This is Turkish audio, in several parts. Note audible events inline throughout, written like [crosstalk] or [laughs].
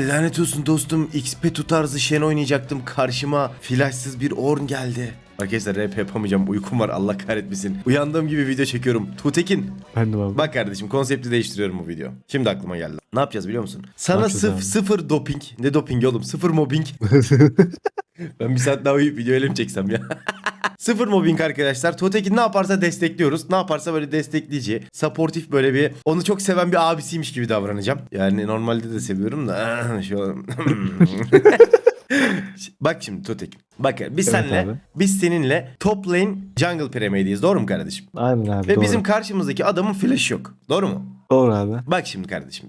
lanet olsun dostum. XP tutarzı Shen oynayacaktım. Karşıma flashsız bir Orn geldi. Arkadaşlar rap yapamayacağım. Uykum var Allah kahretmesin. Uyandığım gibi video çekiyorum. Tutekin. Ben de abi. Bak kardeşim konsepti değiştiriyorum bu video. Şimdi aklıma geldi. Ne yapacağız biliyor musun? Sana yapacağız sıf- abi? sıfır doping. Ne doping oğlum? Sıfır mobbing. [laughs] ben bir saat daha uyuyup video öyle mi çeksem ya? [laughs] [laughs] Sıfır mobbing arkadaşlar. Totekin ne yaparsa destekliyoruz. Ne yaparsa böyle destekleyici, supportif böyle bir onu çok seven bir abisiymiş gibi davranacağım. Yani normalde de seviyorum da [laughs] şu [laughs] Bak şimdi Totek. Bak biz Evet senle abi. biz seninle top lane jungle premier'iyiz. Doğru mu kardeşim? Aynen abi Ve doğru. bizim karşımızdaki adamın flash yok. Doğru mu? Doğru abi. Bak şimdi kardeşim.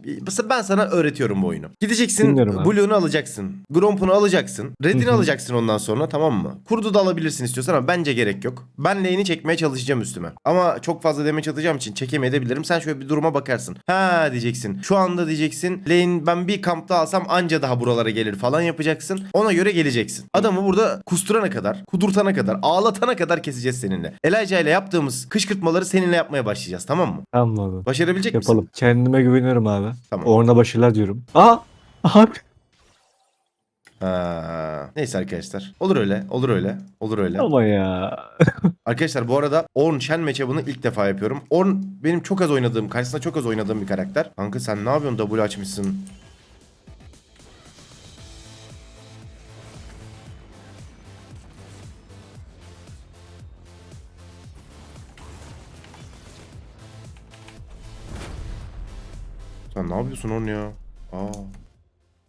Ben sana öğretiyorum bu oyunu. Gideceksin. Blue'unu alacaksın. Gromp'unu alacaksın. Red'ini alacaksın ondan sonra tamam mı? Kurdu da alabilirsin istiyorsan ama bence gerek yok. Ben lane'i çekmeye çalışacağım üstüme. Ama çok fazla damage atacağım için çekemeyebilirim. Sen şöyle bir duruma bakarsın. Ha diyeceksin. Şu anda diyeceksin. Lane ben bir kampta alsam anca daha buralara gelir falan yapacaksın. Ona göre geleceksin. Adamı burada kusturana kadar, kudurtana kadar, ağlatana kadar keseceğiz seninle. Elijah ile yaptığımız kışkırtmaları seninle yapmaya başlayacağız tamam mı? Abi. Başarabilecek misin? Yapalım. Kendime güveniyorum abi. Tamam. Orna başarılar diyorum. Aa! Abi. Ha. Neyse arkadaşlar. Olur öyle. Olur öyle. Olur öyle. Ama ya. [laughs] Arkadaşlar bu arada Orn Shen matchup'ını ilk defa yapıyorum. Orn benim çok az oynadığım, karşısında çok az oynadığım bir karakter. Kanka sen ne yapıyorsun? W açmışsın. Sen ne yapıyorsun Orn ya? Aa.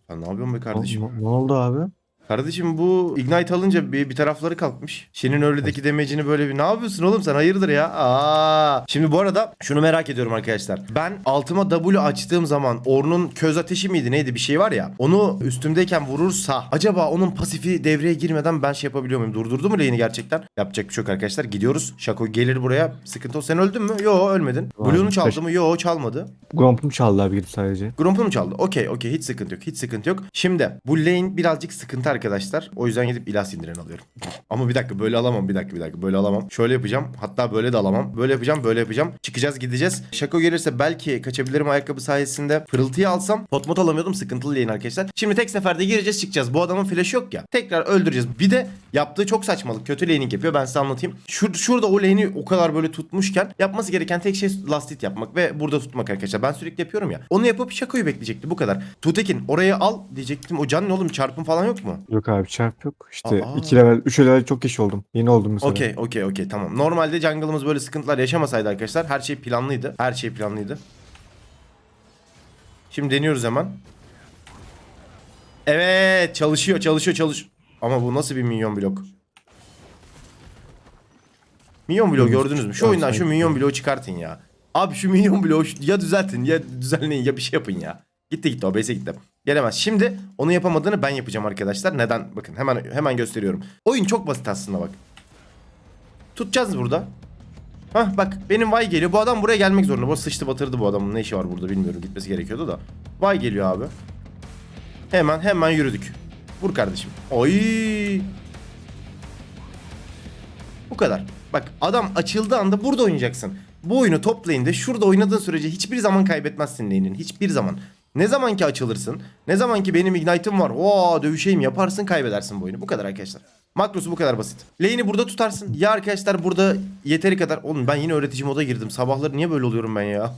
Sen ne yapıyorsun be kardeşim? Ne, ne oldu abi? Kardeşim bu Ignite alınca bir, bir tarafları kalkmış. Shen'in öğledeki damage'ini böyle bir ne yapıyorsun oğlum sen hayırdır ya? Aa. Şimdi bu arada şunu merak ediyorum arkadaşlar. Ben altıma W açtığım zaman Orn'un köz ateşi miydi neydi bir şey var ya. Onu üstümdeyken vurursa acaba onun pasifi devreye girmeden ben şey yapabiliyor muyum? Durdurdu mu lane'i gerçekten? Yapacak bir şey yok arkadaşlar. Gidiyoruz. Şako gelir buraya. Sıkıntı o. Sen öldün mü? Yo ölmedin. Var. Blue'unu çaldı mı? Yo çalmadı. Gromp'um çaldı abi gidip sadece. Grump'u mu çaldı? Okey okey hiç sıkıntı yok. Hiç sıkıntı yok. Şimdi bu lane birazcık sıkıntı arkadaşlar. O yüzden gidip ilah sindiren alıyorum. [laughs] Ama bir dakika böyle alamam. Bir dakika bir dakika böyle alamam. Şöyle yapacağım. Hatta böyle de alamam. Böyle yapacağım böyle yapacağım. Çıkacağız gideceğiz. Şako gelirse belki kaçabilirim ayakkabı sayesinde. Pırıltıyı alsam pot alamıyordum. Sıkıntılı lane arkadaşlar. Şimdi tek seferde gireceğiz çıkacağız. Bu adamın flash'ı yok ya. Tekrar öldüreceğiz. Bir de yaptığı çok saçmalık. Kötü laning yapıyor. Ben size anlatayım. Şur şurada o lane'i o kadar böyle tutmuşken yapması gereken tek şey last hit yapmak ve burada tutmak arkadaşlar. Ben sürekli yapıyorum ya. Onu yapıp Şako'yu bekleyecekti. Bu kadar. Tutekin orayı al diyecektim. O can ne oğlum çarpın falan yok mu? Yok abi çarp yok. İşte Aa. 2 level 3 level çok geç oldum. Yeni oldum mesela. Okey okey okey tamam. Normalde jungle'ımız böyle sıkıntılar yaşamasaydı arkadaşlar her şey planlıydı. Her şey planlıydı. Şimdi deniyoruz hemen. Evet çalışıyor çalışıyor çalış. Ama bu nasıl bir minyon blok? Minyon bloğu gördünüz mü? Şu oyundan şu minyon bloğu çıkartın ya. Abi şu minyon bloğu ya düzeltin ya düzenleyin ya bir şey yapın ya. Gitti gitti o base'e gitti. Gelemez. Şimdi onu yapamadığını ben yapacağım arkadaşlar. Neden? Bakın hemen hemen gösteriyorum. Oyun çok basit aslında bak. Tutacağız burada. Hah bak benim Vay geliyor. Bu adam buraya gelmek zorunda. Bu sıçtı batırdı bu adamın. Ne işi var burada bilmiyorum. Gitmesi gerekiyordu da. Vay geliyor abi. Hemen hemen yürüdük. Vur kardeşim. Oy. Bu kadar. Bak adam açıldığı anda burada oynayacaksın. Bu oyunu top lane'de şurada oynadığın sürece hiçbir zaman kaybetmezsin lane'in. Hiçbir zaman. Ne zaman ki açılırsın, ne zaman ki benim ignite'ım var, o dövüşeyim yaparsın kaybedersin bu oyunu. Bu kadar arkadaşlar. Makrosu bu kadar basit. Lane'i burada tutarsın. Ya arkadaşlar burada yeteri kadar... Oğlum ben yine öğretici moda girdim. Sabahları niye böyle oluyorum ben ya?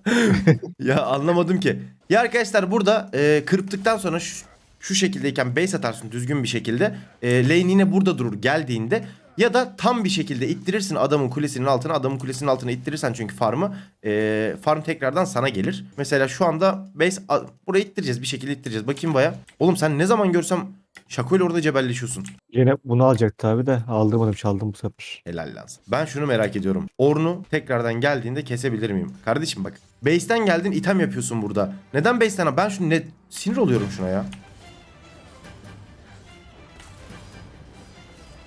[laughs] ya anlamadım ki. Ya arkadaşlar burada e, kırptıktan sonra şu, şu şekildeyken base atarsın düzgün bir şekilde. E, lane yine burada durur geldiğinde. Ya da tam bir şekilde ittirirsin adamın kulesinin altına. Adamın kulesinin altına ittirirsen çünkü farmı. E, farm tekrardan sana gelir. Mesela şu anda base buraya ittireceğiz bir şekilde ittireceğiz. Bakayım baya. Oğlum sen ne zaman görsem Şako ile orada cebelleşiyorsun. Yine bunu alacaktı abi de aldırmadım çaldım bu sefer. Helal lazım. Ben şunu merak ediyorum. Ornu tekrardan geldiğinde kesebilir miyim? Kardeşim bak. Base'ten geldin item yapıyorsun burada. Neden base'ten? Ben şunu ne sinir oluyorum şuna ya.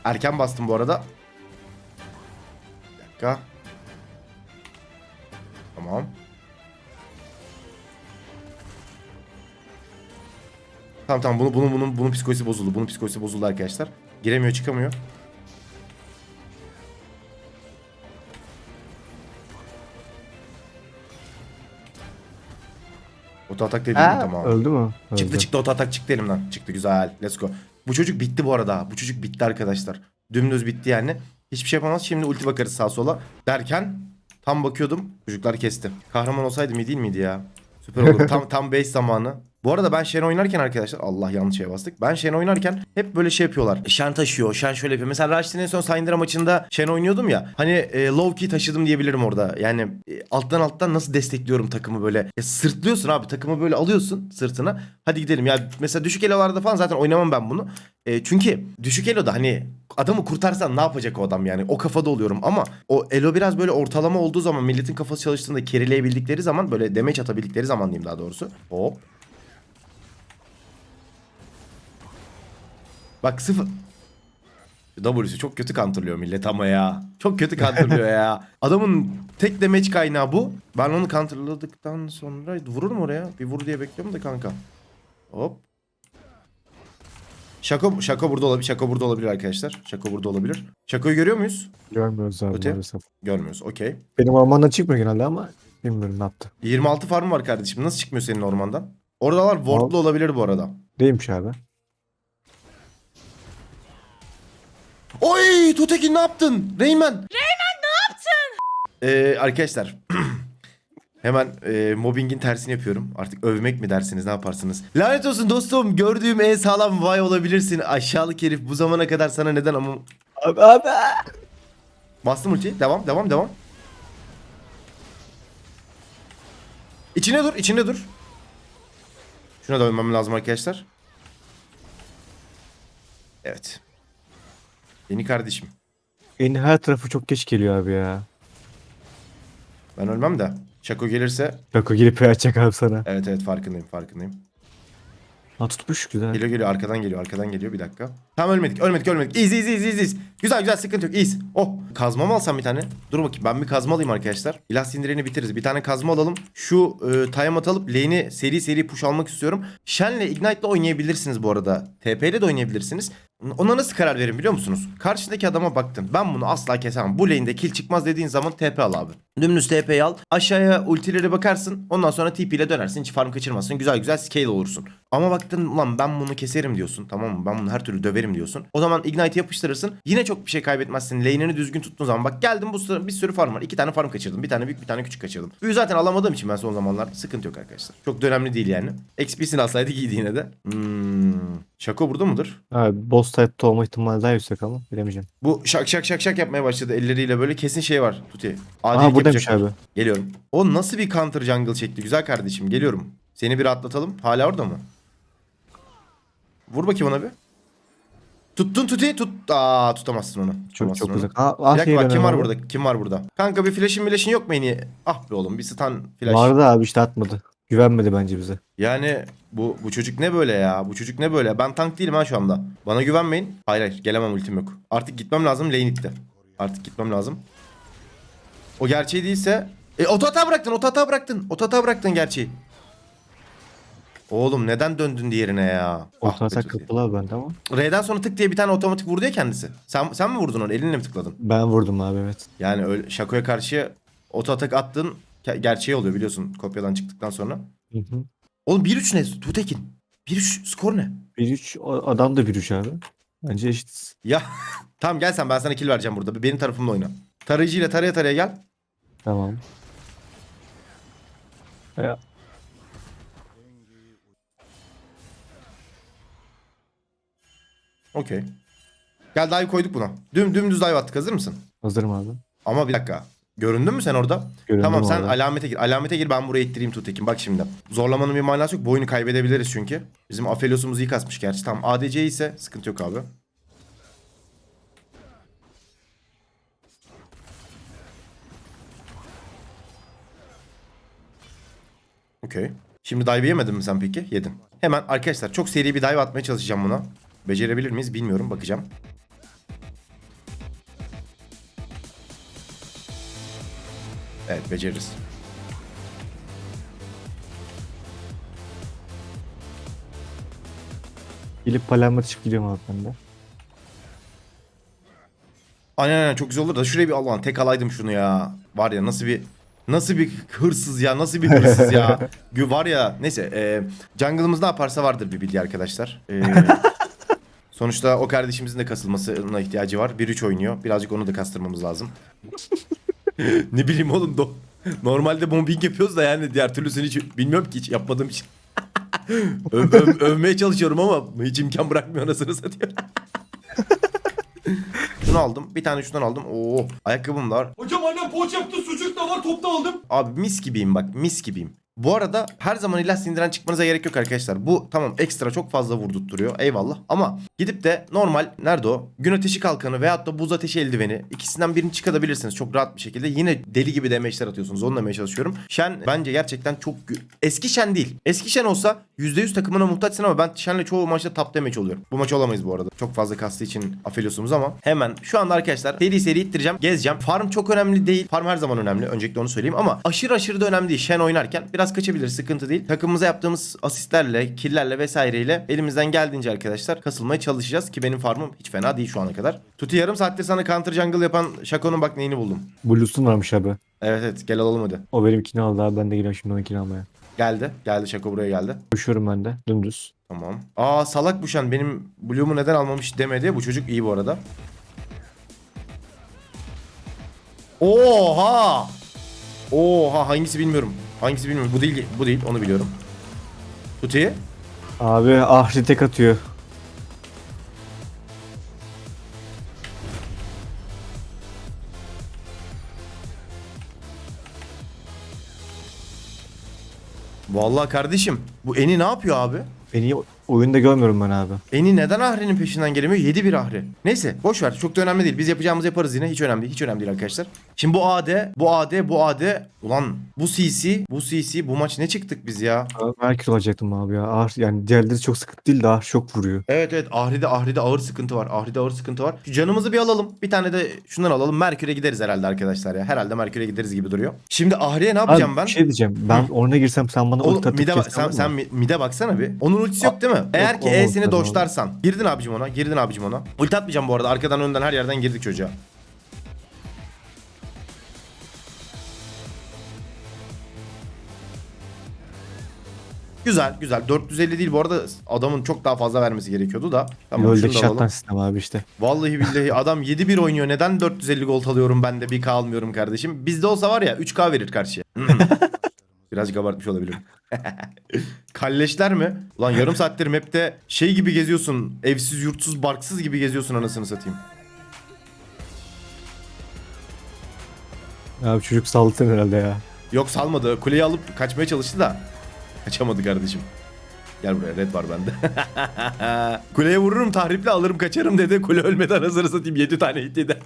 Erken bastım bu arada. Bir dakika. Tamam. Tamam tamam bunu bunun bunun bunun psikolojisi bozuldu. Bunun psikolojisi bozuldu arkadaşlar. Giremiyor, çıkamıyor. Oto atak dediğim tamam. Öldü mü? Öldü. Çıktı çıktı oto atak çıktı elimden. Çıktı güzel. Let's go. Bu çocuk bitti bu arada. Bu çocuk bitti arkadaşlar. Dümdüz bitti yani. Hiçbir şey yapamaz. Şimdi ulti bakarız sağa sola. Derken tam bakıyordum. Çocuklar kesti. Kahraman olsaydım iyi değil miydi ya? Süper [laughs] olur. tam tam base zamanı. Bu arada ben Shen oynarken arkadaşlar Allah yanlış şeye bastık. Ben Shen oynarken hep böyle şey yapıyorlar. Shen taşıyor. Shen şöyle yapıyor. Mesela Rashid'in en son Syndra maçında Shen oynuyordum ya. Hani e, low key taşıdım diyebilirim orada. Yani e, alttan alttan nasıl destekliyorum takımı böyle. Ya, sırtlıyorsun abi takımı böyle alıyorsun sırtına. Hadi gidelim. Ya mesela düşük elolarda falan zaten oynamam ben bunu. E, çünkü düşük eloda hani adamı kurtarsan ne yapacak o adam yani? O kafada oluyorum ama o elo biraz böyle ortalama olduğu zaman milletin kafası çalıştığında kerileyebildikleri zaman böyle damage atabildikleri zaman diyeyim daha doğrusu. Hop. Bak sıfır. W'si çok kötü counterlıyor millet ama ya. Çok kötü counterlıyor ya. [laughs] Adamın tek damage kaynağı bu. Ben onu counterladıktan sonra vurur mu oraya? Bir vur diye bekliyorum da kanka. Hop. Şako, şako burada olabilir. Şako burada olabilir arkadaşlar. Şako burada olabilir. Şakoyu görüyor muyuz? Görmüyoruz abi Öte? maalesef. Görmüyoruz. Okey. Benim ormandan çıkmıyor genelde ama bilmiyorum ne yaptı. 26 farm var kardeşim. Nasıl çıkmıyor senin ormandan? Oradalar wardlu olabilir bu arada. Neymiş abi? Oy Tutekin ne yaptın? Reymen. Reymen ne yaptın? Ee, arkadaşlar [clears throat] hemen e, mobbingin tersini yapıyorum. Artık övmek mi dersiniz ne yaparsınız? Lanet olsun dostum gördüğüm en sağlam vay olabilirsin. Aşağılık herif bu zamana kadar sana neden ama... Abi abi. Bastım ulti. Devam devam devam. İçine dur içine dur. Şuna dönmem lazım arkadaşlar. Evet. Yeni kardeşim. Yeni her tarafı çok geç geliyor abi ya. Ben ölmem de. Şako gelirse Şako girip [laughs] açacak abi sana. Evet evet farkındayım farkındayım. Ha tutmuş güzel. Geliyor geliyor arkadan geliyor arkadan geliyor bir dakika. Tamam ölmedik ölmedik ölmedik. İyiyiz iyiyiz iyiyiz iyiyiz. Güzel güzel sıkıntı yok iyiyiz. Oh kazma mı alsam bir tane? Dur bakayım ben bir kazma alayım arkadaşlar. İlah sindirini bitiririz. Bir tane kazma alalım. Şu e, time out alıp lane'i seri seri push almak istiyorum. Shen'le Ignite'la oynayabilirsiniz bu arada. TP ile de oynayabilirsiniz. Ona nasıl karar verin biliyor musunuz? Karşındaki adama baktın. Ben bunu asla kesemem. Bu lane'de kill çıkmaz dediğin zaman TP al abi. Dümdüz TP'yi al. Aşağıya ultileri bakarsın. Ondan sonra TP ile dönersin. Hiç farm kaçırmazsın. Güzel güzel scale olursun. Ama baktın ulan ben bunu keserim diyorsun. Tamam mı? Ben bunu her türlü döverim diyorsun. O zaman Ignite'i yapıştırırsın. Yine çok bir şey kaybetmezsin. Lane'ini düzgün tuttuğun zaman. Bak geldim bu sıra bir sürü farm var. İki tane farm kaçırdım. Bir tane büyük bir tane küçük kaçırdım. Büyü zaten alamadığım için ben son zamanlar. Sıkıntı yok arkadaşlar. Çok da önemli değil yani. XP'sini alsaydık iyiydi yine de. Hmm. Şako burada mıdır? Abi boss type'da olma ihtimali daha yüksek ama bilemeyeceğim. Bu şak şak şak şak yapmaya başladı elleriyle böyle kesin şey var Tuti. Adilik buradaymış yapacak. abi. Geliyorum. O nasıl bir counter jungle çekti güzel kardeşim geliyorum. Seni bir atlatalım. Hala orada mı? Vur bakayım ona bir. Tuttun Tuti tut. Aa tutamazsın onu. Çok Tutamazsın çok onu. uzak. Aa, Bir ah, dakika bak kim var abi. burada? Kim var burada? Kanka bir flash'in flash'in yok mu en iyi? Ah be oğlum bir stun flash. Vardı abi işte atmadı. Güvenmedi bence bize. Yani bu bu çocuk ne böyle ya? Bu çocuk ne böyle? Ben tank değilim ha şu anda. Bana güvenmeyin. Hayır hayır gelemem ultim yok. Artık gitmem lazım lane itti. Artık gitmem lazım. O gerçeği değilse... E oto hata bıraktın oto hata bıraktın. Oto hata bıraktın gerçeği. Oğlum neden döndün diğerine ya? Be atak Tuti. kapalı abi bende ama. R'den sonra tık diye bir tane otomatik vurdu ya kendisi. Sen, sen mi vurdun onu? Elinle mi tıkladın? Ben vurdum abi evet. Yani öyle şakoya karşı oto atak attın. Ge- Gerçeği oluyor biliyorsun kopyadan çıktıktan sonra. Hı hı. Oğlum 1-3 ne? Tutekin. 1-3 skor ne? 1-3 o- adam da 1-3 abi. Bence eşitiz. Ya [laughs] tamam gel sen ben sana kill vereceğim burada. Benim tarafımda oyna. Tarayıcıyla taraya taraya gel. Tamam. Ya, Okey. Gel dive koyduk buna. Düm dümdüz dive attık hazır mısın? hazırım abi. Ama bir dakika. Göründün mü sen orada? Göründüm tamam sen orada. alamete gir. Alamete gir ben buraya ittireyim Tutekin. Bak şimdi. Zorlamanın bir manası yok. Bu oyunu kaybedebiliriz çünkü. Bizim Aphelios'umuz iyi kasmış gerçi. Tamam ADC ise sıkıntı yok abi. Okey. Şimdi dive yemedin mi sen peki? Yedin. Hemen arkadaşlar çok seri bir dive atmaya çalışacağım buna. Becerebilir miyiz bilmiyorum bakacağım. Evet beceririz. Gelip palamut çıkıp gidiyorum abi ben de. Aynen aynen çok güzel olur da şuraya bir Allah'ın tek alaydım şunu ya. Var ya nasıl bir Nasıl bir hırsız ya nasıl bir hırsız ya. [laughs] Gü- var ya neyse e, jungle'ımız ne yaparsa vardır bir bilgi arkadaşlar. E, [laughs] sonuçta o kardeşimizin de kasılmasına ihtiyacı var. 1-3 oynuyor. Birazcık onu da kastırmamız lazım. [laughs] [laughs] ne bileyim oğlum do. Normalde bombing yapıyoruz da yani diğer türlüsünü hiç bilmiyorum ki hiç yapmadığım için. [laughs] Öv- öv- övmeye çalışıyorum ama hiç imkan bırakmıyor anasını satıyor. [laughs] Şunu aldım. Bir tane şundan aldım. Oo, ayakkabım da var. Hocam annem poğaça yaptı sucuk da var topta aldım. Abi mis gibiyim bak mis gibiyim. Bu arada her zaman ilah sindiren çıkmanıza gerek yok arkadaşlar. Bu tamam ekstra çok fazla vurdurtturuyor eyvallah. Ama gidip de normal nerede o? Gün ateşi kalkanı veyahut da buz ateşi eldiveni ikisinden birini çıkabilirsiniz çok rahat bir şekilde. Yine deli gibi damage'ler atıyorsunuz onu demeye çalışıyorum. Shen bence gerçekten çok eski Shen değil. Eski Shen olsa %100 takımına muhtaçsın ama ben Shen'le çoğu maçta top damage oluyorum. Bu maç olamayız bu arada. Çok fazla kastığı için afeliyorsunuz ama hemen şu anda arkadaşlar seri seri ittireceğim. Gezeceğim. Farm çok önemli değil. Farm her zaman önemli. Öncelikle onu söyleyeyim ama aşırı aşırı da önemli değil. Shen oynarken biraz kaçabilir. Sıkıntı değil. Takımımıza yaptığımız asistlerle, killlerle vesaireyle elimizden geldiğince arkadaşlar kasılmaya çalışacağız ki benim farmım hiç fena değil şu ana kadar. Tuti yarım saattir sana counter jungle yapan Shaco'nun bak neyini buldum. Blues'un varmış abi. Evet evet gel alalım hadi. O benimkini aldı abi. Ben de geliyorum şimdi onunkini almaya. Geldi. Geldi Shaco buraya geldi. Koşuyorum ben de. Dümdüz. Tamam. Aa salak bu Shen benim Blue'umu neden almamış demedi. Bu çocuk iyi bu arada. Oha! Oha hangisi bilmiyorum. Hangisi bilmiyorum. Bu değil bu değil onu biliyorum. Tuti. Abi ahri tek atıyor. Vallahi kardeşim bu Eni ne yapıyor abi? Beni oyunda görmüyorum ben abi. Eni neden Ahri'nin peşinden gelemiyor? 7 bir Ahri. Neyse boş ver. Çok da önemli değil. Biz yapacağımızı yaparız yine. Hiç önemli değil. Hiç önemli değil arkadaşlar. Şimdi bu AD, bu AD, bu AD. Ulan bu CC, bu CC bu maç ne çıktık biz ya? Abi Merkür alacaktım abi ya. Ahri yani diğerleri çok sıkıntı değil de ahri çok vuruyor. Evet evet Ahri'de Ahri'de ağır sıkıntı var. Ahri'de ağır sıkıntı var. Şu canımızı bir alalım. Bir tane de şundan alalım. Merkür'e gideriz herhalde arkadaşlar ya. Herhalde Merkür'e gideriz gibi duruyor. Şimdi Ahri'ye ne yapacağım abi, ben? Bir şey diyeceğim. Ben oyuna girsem sen bana Oğlum ulti atıp mide sen, sen mi- mide baksana bir. Onun ultisi yok değil mi? Eğer ki E'sini doşlarsan. Girdin abicim ona. Girdin abicim ona. Ulti atmayacağım bu arada. Arkadan önden her yerden girdik çocuğa. Güzel güzel. 450 değil bu arada adamın çok daha fazla vermesi gerekiyordu da. Tamam alalım. şarttan sistem abi işte. Vallahi billahi [laughs] adam 7-1 oynuyor. Neden 450 gold alıyorum ben de 1k almıyorum kardeşim. Bizde olsa var ya 3k verir karşıya. [laughs] Birazcık abartmış olabilirim. [laughs] Kalleşler mi? Ulan yarım saattir map'te şey gibi geziyorsun. Evsiz, yurtsuz, barksız gibi geziyorsun anasını satayım. Abi çocuk saldırın herhalde ya. Yok salmadı. Kuleyi alıp kaçmaya çalıştı da. Kaçamadı kardeşim. Gel buraya red var bende. [laughs] Kuleye vururum tahriple alırım kaçarım dedi. Kule ölmedi anasını satayım 7 tane hit yedi.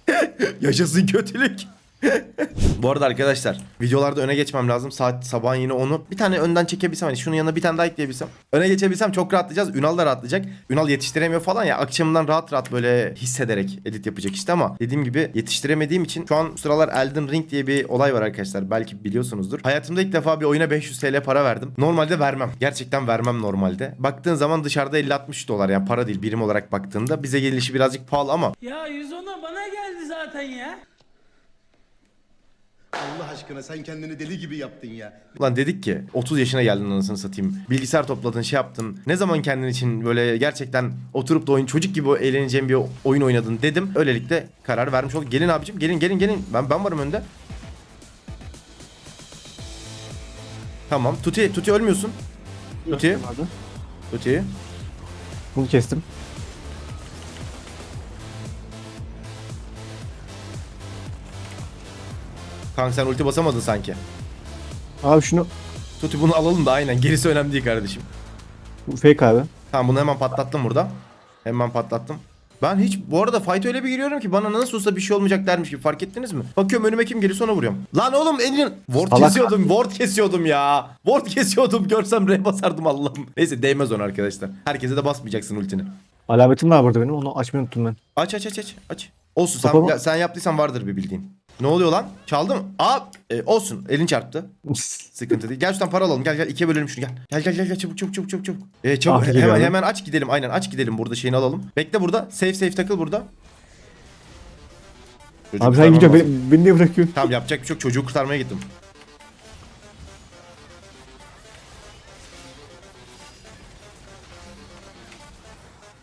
[laughs] Yaşasın kötülük. [laughs] Bu arada arkadaşlar videolarda öne geçmem lazım. Saat sabahın yine onu. Bir tane önden çekebilsem hani şunun yanına bir tane daha ekleyebilsem. Öne geçebilsem çok rahatlayacağız. Ünal da rahatlayacak. Ünal yetiştiremiyor falan ya. Akşamından rahat rahat böyle hissederek edit yapacak işte ama dediğim gibi yetiştiremediğim için şu an sıralar Elden Ring diye bir olay var arkadaşlar. Belki biliyorsunuzdur. Hayatımda ilk defa bir oyuna 500 TL para verdim. Normalde vermem. Gerçekten vermem normalde. Baktığın zaman dışarıda 50-60 dolar yani para değil birim olarak baktığında bize gelişi birazcık pahalı ama Ya 110'a bana geldi zaten ya. Allah aşkına sen kendini deli gibi yaptın ya. Ulan dedik ki 30 yaşına geldin anasını satayım. Bilgisayar topladın şey yaptın. Ne zaman kendin için böyle gerçekten oturup da oyun çocuk gibi eğleneceğin bir oyun oynadın dedim. Öylelikle karar vermiş olduk. Gelin abicim gelin gelin gelin. Ben ben varım önde. Tamam. Tuti Tuti ölmüyorsun. Tuti. Tuti. Bunu kestim. Kanka sen ulti basamadın sanki. Abi şunu Tuti bunu alalım da aynen. Gerisi önemli değil kardeşim. bu fake abi. Tamam bunu hemen patlattım burada. Hemen patlattım. Ben hiç bu arada fight öyle bir giriyorum ki bana nasıl olsa bir şey olmayacak dermiş gibi fark ettiniz mi? Bakıyorum önüme kim geliyor sonra vuruyorum. Lan oğlum elin ward Salak. kesiyordum ward kesiyordum ya. Ward kesiyordum görsem re basardım Allah'ım. Neyse değmez ona arkadaşlar. Herkese de basmayacaksın ultini. Alametim var burada benim. Onu açmayı unuttum ben. Aç aç aç aç aç. Olsun sen, Kapama. ya- sen yaptıysan vardır bir bildiğin. Ne oluyor lan? Çaldı mı? Aa e, olsun elin çarptı. [laughs] Sıkıntı değil. Gel şuradan para alalım. Gel gel ikiye bölelim şunu gel. Gel gel gel, gel çabuk çabuk çabuk çabuk çabuk. Ee, çabuk Ah, hemen hemen aç gidelim. Aynen aç gidelim burada şeyini alalım. Bekle burada. Safe safe takıl burada. Çocuğu Abi sen kurtarmam gidiyorsun lazım. beni, beni niye bırakıyorsun? Tamam yapacak bir şey yok. Çocuğu kurtarmaya gittim.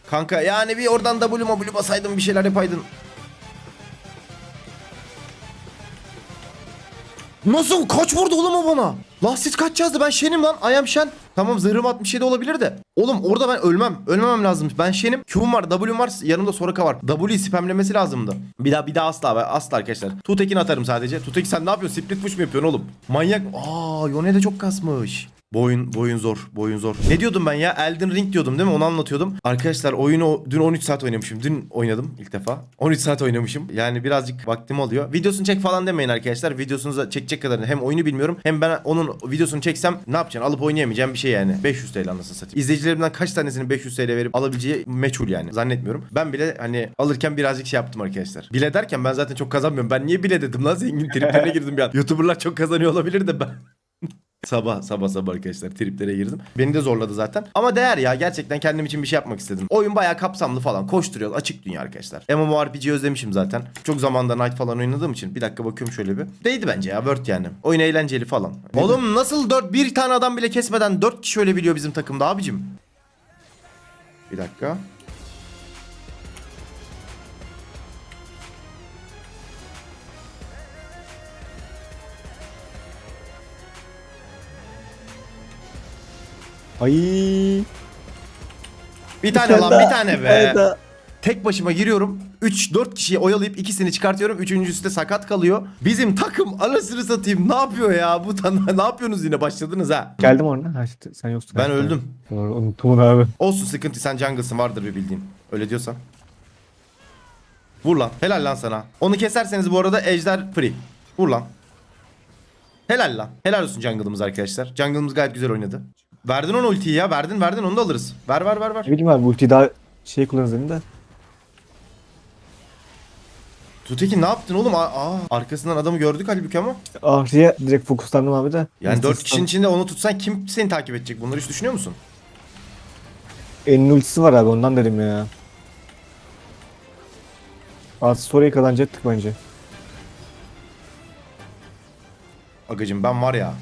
Kanka yani bir oradan W W basaydın bir şeyler yapaydın. Nasıl? Kaç vurdu oğlum o bana? La siz kaç yazdı? Ben şenim lan. I am şen. Tamam zırhım 67 olabilir de. Oğlum orada ben ölmem. Ölmemem lazım. Ben şenim. Q'm var, W'm var. Yanımda Soraka var. W'yi spamlemesi lazımdı. Bir daha bir daha asla. Asla arkadaşlar. Tutekin atarım sadece. Tutekin sen ne yapıyorsun? Split push mu yapıyorsun oğlum? Manyak. Aa Yone de çok kasmış. Bu oyun, bu oyun zor. Bu oyun zor. Ne diyordum ben ya? Elden Ring diyordum değil mi? Onu anlatıyordum. Arkadaşlar oyunu dün 13 saat oynamışım. Dün oynadım ilk defa. 13 saat oynamışım. Yani birazcık vaktim oluyor. Videosunu çek falan demeyin arkadaşlar. Videosunu çekecek kadar hem oyunu bilmiyorum hem ben onun videosunu çeksem ne yapacaksın? Alıp oynayamayacağım bir şey yani. 500 TL anasını satayım. İzleyicilerimden kaç tanesinin 500 TL verip alabileceği meçhul yani. Zannetmiyorum. Ben bile hani alırken birazcık şey yaptım arkadaşlar. Bile derken ben zaten çok kazanmıyorum. Ben niye bile dedim lan zengin triplerine girdim bir an. [laughs] Youtuberlar çok kazanıyor olabilir de ben Sabah sabah sabah arkadaşlar triplere girdim. Beni de zorladı zaten. Ama değer ya gerçekten kendim için bir şey yapmak istedim. Oyun bayağı kapsamlı falan. Koşturuyor. Açık dünya arkadaşlar. MMORPG özlemişim zaten. Çok zamanda Night falan oynadığım için. Bir dakika bakıyorum şöyle bir. Değdi bence ya Word yani. Oyun eğlenceli falan. Oğlum nasıl 4 bir tane adam bile kesmeden 4 kişi öyle biliyor bizim takımda abicim. Bir dakika. Ay. Bir tane lan bir tane be. Tek başıma giriyorum. 3-4 kişiyi oyalayıp ikisini çıkartıyorum. Üçüncüsü de sakat kalıyor. Bizim takım anasını satayım. Ne yapıyor ya? Bu tan [laughs] ne yapıyorsunuz yine? Başladınız ha. Geldim orada. Ha, işte sen yoksun. Ben öldüm. Doğru, unuttum onu abi. Olsun sıkıntı. Sen jungle'sın vardır bir bildiğin. Öyle diyorsan. Vur lan. Helal lan sana. Onu keserseniz bu arada ejder free. Vur lan. Helal lan. Helal olsun jungle'ımız arkadaşlar. Jungle'ımız gayet güzel oynadı. Verdin onu ultiyi ya. Verdin verdin onu da alırız. Ver ver ver ver. Ne bileyim abi ultiyi daha şey kullanırız dedim de. Tutekin ne yaptın oğlum? Aa, aa, arkasından adamı gördük halbuki ama. Ahriye direkt fokuslandım abi de. Yani 4 Instastan- kişinin içinde onu tutsan kim seni takip edecek? Bunları hiç düşünüyor musun? Elinin ultisi var abi ondan dedim ya. Az story'yi kazanacaktık bence. Agacım ben var ya.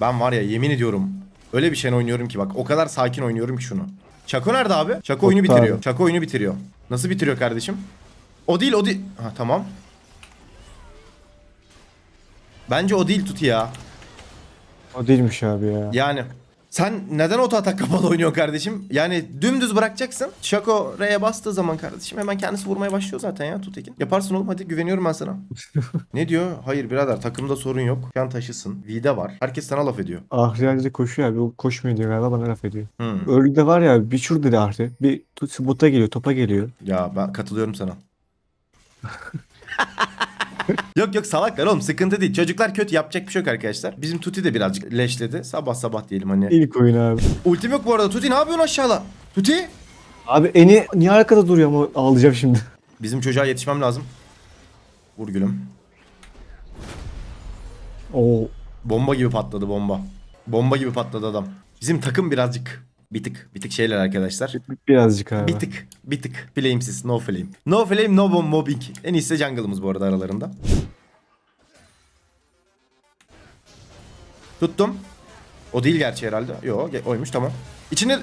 Ben var ya yemin ediyorum. Öyle bir şey oynuyorum ki bak. O kadar sakin oynuyorum ki şunu. Çako nerede abi? Çako oyunu bitiriyor. abi. Çako oyunu bitiriyor. Nasıl bitiriyor kardeşim? O değil o değil. Ha tamam. Bence o değil Tuti ya. O değilmiş abi ya. Yani sen neden oto atak kapalı oynuyorsun kardeşim? Yani dümdüz bırakacaksın. Şako R'ye bastığı zaman kardeşim hemen kendisi vurmaya başlıyor zaten ya Tutekin. Yaparsın oğlum hadi güveniyorum ben sana. [laughs] ne diyor? Hayır birader takımda sorun yok. Şu an taşısın. V'de var. Herkes sana laf ediyor. Ahriye direkt koşuyor abi. O koşmuyor diyor galiba bana laf ediyor. Hmm. Öyle de var ya bir şur dedi Ahri. Bir bota geliyor topa geliyor. Ya ben katılıyorum sana. [laughs] [laughs] yok yok salaklar oğlum sıkıntı değil. Çocuklar kötü yapacak bir şey yok arkadaşlar. Bizim Tuti de birazcık leşledi. Sabah sabah diyelim hani. İlk oyun abi. Ultim yok bu arada. Tuti ne yapıyorsun aşağıda? Tuti? Abi eni niye arkada duruyor ama ağlayacağım şimdi. [laughs] Bizim çocuğa yetişmem lazım. Vur gülüm. Oo. Bomba gibi patladı bomba. Bomba gibi patladı adam. Bizim takım birazcık bir tık bir tık şeyler arkadaşlar. Birazcık abi. Bir tık bir tık flame'siz no flame. No flame no bomb mobbing. En iyisi jungle'ımız bu arada aralarında. Tuttum. O değil gerçi herhalde. Yo oymuş tamam. İçine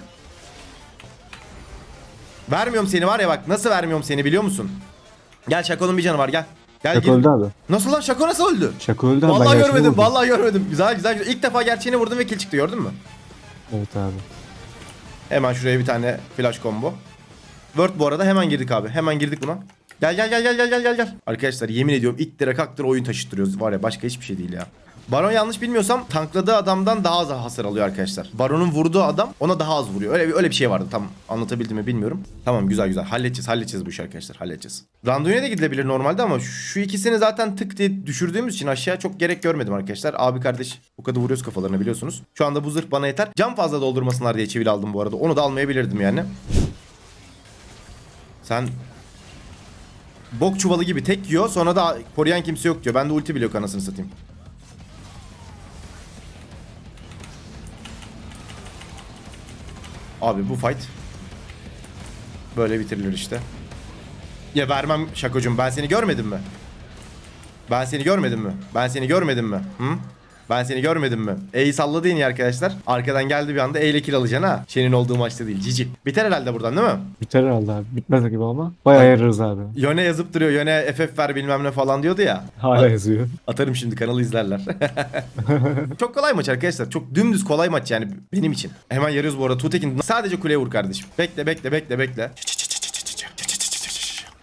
Vermiyorum seni var ya bak nasıl vermiyorum seni biliyor musun? Gel Şako'nun bir canı var gel. Gel gel. öldü abi. Nasıl lan Şako nasıl öldü? Şaka öldü abi. Vallahi görmedim, vallahi görmedim. Güzel güzel güzel. İlk defa gerçeğini vurdum ve kill çıktı gördün mü? Evet abi. Hemen şuraya bir tane flash combo. Word bu arada hemen girdik abi. Hemen girdik buna. Gel gel gel gel gel gel gel. Arkadaşlar yemin ediyorum ittire kaktıra oyun taşıttırıyoruz. Var ya başka hiçbir şey değil ya. Baron yanlış bilmiyorsam tankladığı adamdan daha az hasar alıyor arkadaşlar. Baron'un vurduğu adam ona daha az vuruyor. Öyle bir öyle bir şey vardı. Tam anlatabildim mi bilmiyorum. Tamam güzel güzel. Halledeceğiz. Halledeceğiz bu işi arkadaşlar. Halledeceğiz. Randuin'e de gidilebilir normalde ama şu ikisini zaten tık diye düşürdüğümüz için aşağı çok gerek görmedim arkadaşlar. Abi kardeş bu kadar vuruyoruz kafalarına biliyorsunuz. Şu anda bu zırh bana yeter. Cam fazla doldurmasınlar diye çivil aldım bu arada. Onu da almayabilirdim yani. Sen bok çuvalı gibi tek yiyor sonra da koruyan kimse yok diyor. Ben de ulti bile yok anasını satayım. Abi bu fight böyle bitirilir işte. Ya vermem şakocum ben seni görmedim mi? Ben seni görmedim mi? Ben seni görmedim mi? Hı? Ben seni görmedim mi? E'yi salladı yine arkadaşlar. Arkadan geldi bir anda E ile kill alacaksın ha. Şenin olduğu maçta değil. Cici. Biter herhalde buradan değil mi? Biter herhalde abi. Bitmez gibi ama. Bayağı ayarırız abi. Yöne yazıp duruyor. Yöne FF ver bilmem ne falan diyordu ya. Hala yazıyor. Atarım şimdi kanalı izlerler. [laughs] Çok kolay maç arkadaşlar. Çok dümdüz kolay maç yani benim için. Hemen yarıyoruz bu arada. Tutekin sadece kuleye vur kardeşim. Bekle bekle bekle bekle.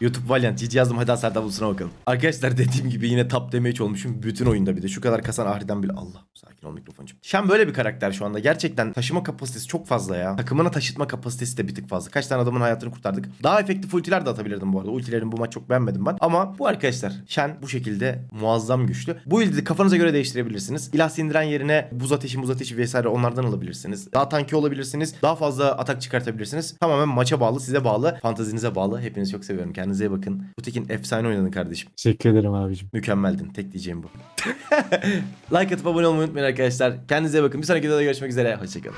YouTube Valiant GG yazdım hadi hasar tablusuna bakalım. Arkadaşlar dediğim gibi yine top damage olmuşum bütün oyunda bir de. Şu kadar kasan Ahri'den bile Allah. Sakin ol mikrofoncuğum. Şen böyle bir karakter şu anda. Gerçekten taşıma kapasitesi çok fazla ya. Takımına taşıtma kapasitesi de bir tık fazla. Kaç tane adamın hayatını kurtardık. Daha efektif ultiler de atabilirdim bu arada. Ultilerin bu maç çok beğenmedim ben. Ama bu arkadaşlar Şen bu şekilde muazzam güçlü. Bu ildi kafanıza göre değiştirebilirsiniz. İlah sindiren yerine buz ateşi, buz ateşi vesaire onlardan alabilirsiniz. Daha tanki olabilirsiniz. Daha fazla atak çıkartabilirsiniz. Tamamen maça bağlı, size bağlı, fantazinize bağlı. Hepinizi çok seviyorum. Kendinize iyi bakın. Bu tekin efsane oynadın kardeşim. Teşekkür ederim abicim. Mükemmeldin. Tek diyeceğim bu. [laughs] like atıp abone olmayı unutmayın arkadaşlar. Kendinize bakın. Bir sonraki videoda görüşmek üzere. Hoşçakalın.